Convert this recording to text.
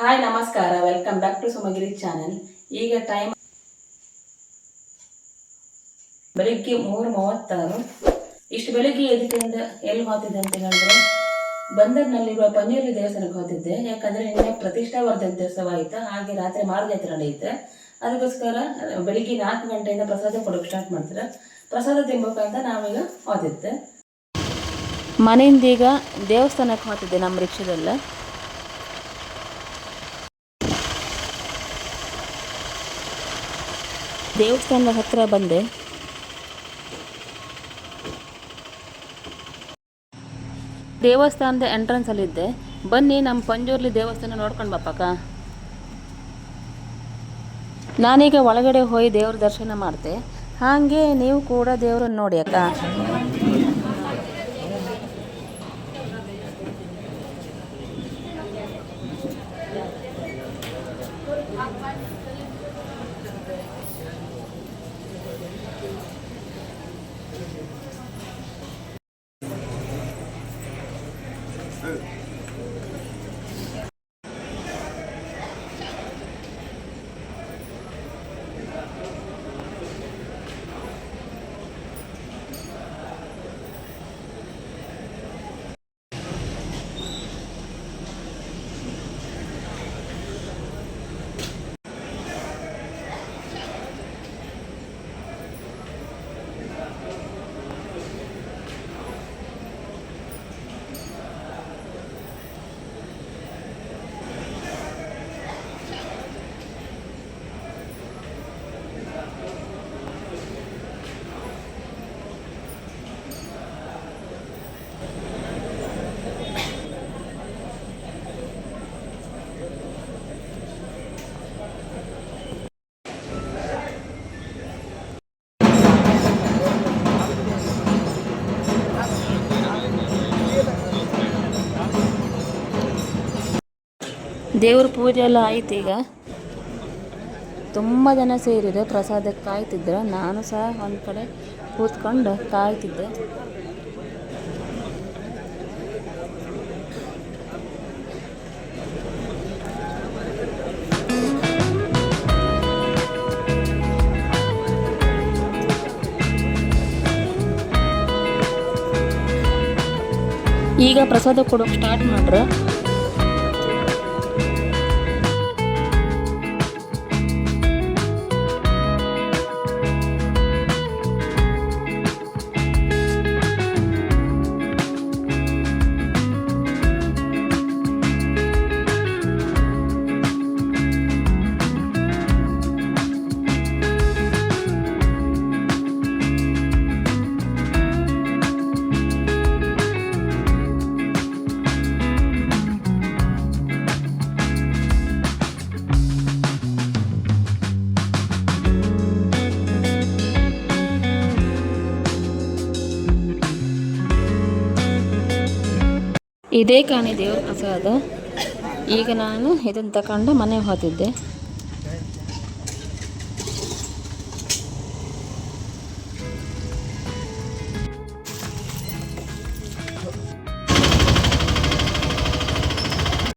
Hi ನಮಸ್ಕಾರ. Welcome back to Sumagiri channel ಈಗ time ಬೆಳಿಗ್ಗೆ ಮೂರು ಮೂವತ್ತಾರು. ಇಷ್ಟು ಬೆಳಿಗ್ಗೆ ಎದ್ದಿಂದ ಎಲ್ಲಿ ಹೋಗ್ತಿದ್ದೆ ಅಂತ ಹೇಳಿದ್ರೆ, ಬಂದರ್ನಲ್ಲಿರುವ ಪನ್ನೀರ್ಲಿ ದೇವಸ್ಥಾನಕ್ಕೆ ಹೋಗ್ತಿದ್ದೆ ಯಾಕಂದ್ರೆ ನಿನ್ನೆ ಪ್ರತಿಷ್ಠಾವರ್ಧನ ದೇವಸ್ಥಾನ ಆಯ್ತು ಹಾಗೆ ರಾತ್ರಿ ಮಾರುಜಾತ್ರೆ ನಡೆಯುತ್ತೆ ಅದಕ್ಕೋಸ್ಕರ ಬೆಳಿಗ್ಗೆ ನಾಲ್ಕು ಗಂಟೆಯಿಂದ ಪ್ರಸಾದ ಕೊಡೋಕೆ ಸ್ಟಾರ್ಟ್ ಮಾಡ್ತಾರೆ. ಪ್ರಸಾದ ತಿನ್ಬೇಕಂತ ನಾವೀಗ ಹೋದಿದ್ದೆ ಮನೆಯಿಂದೀಗ ದೇವಸ್ಥಾನಕ್ಕೆ ಹೋಗ್ತಿದ್ದೆ ನಮ್ಮ ರಿಕ್ಷಾದಲ್ಲ. ದೇವಸ್ಥಾನದ ಹತ್ತಿರ ಬಂದೆ. ದೇವಸ್ಥಾನದ ಎಂಟ್ರೆನ್ಸಲ್ಲಿದ್ದೆ ಬನ್ನಿ ನಮ್ಮ ಪಂಜೂರ್ಲಿ ದೇವಸ್ಥಾನ ನೋಡ್ಕೊಂಡು ಬಪ್ಪಕ್ಕ ನಾನೀಗ ಒಳಗಡೆ ಹೋಗಿ ದೇವ್ರ ದರ್ಶನ ಮಾಡ್ತೆ. ಹಾಗೆ ನೀವು ಕೂಡ ದೇವ್ರನ್ನ ನೋಡಿ ಅಕ್ಕ. Good. ದೇವ್ರ ಪೂಜೆ ಎಲ್ಲ ಆಯ್ತು ಈಗ. ತುಂಬ ಜನ ಸೇರಿದೆ, ಪ್ರಸಾದಕ್ಕೆ ಕಾಯ್ತಿದ್ರು. ನಾನು ಸಹ ಒಂದು ಕಡೆ ಕೂತ್ಕೊಂಡು ಕಾಯ್ತಿದ್ದೆ. ಈಗ ಪ್ರಸಾದ ಕೊಡೋಕೆ ಸ್ಟಾರ್ಟ್ ಮಾಡ್ರೆ. ಇದೇ ಕಾಣಿ ದೇವ್ರ ಪ್ರಸಾದ. ಈಗ ನಾನು ಇದನ್ನು ತಗೊಂಡು ಮನೆಗೆ ಹೋಗ್ತಿದ್ದೆ.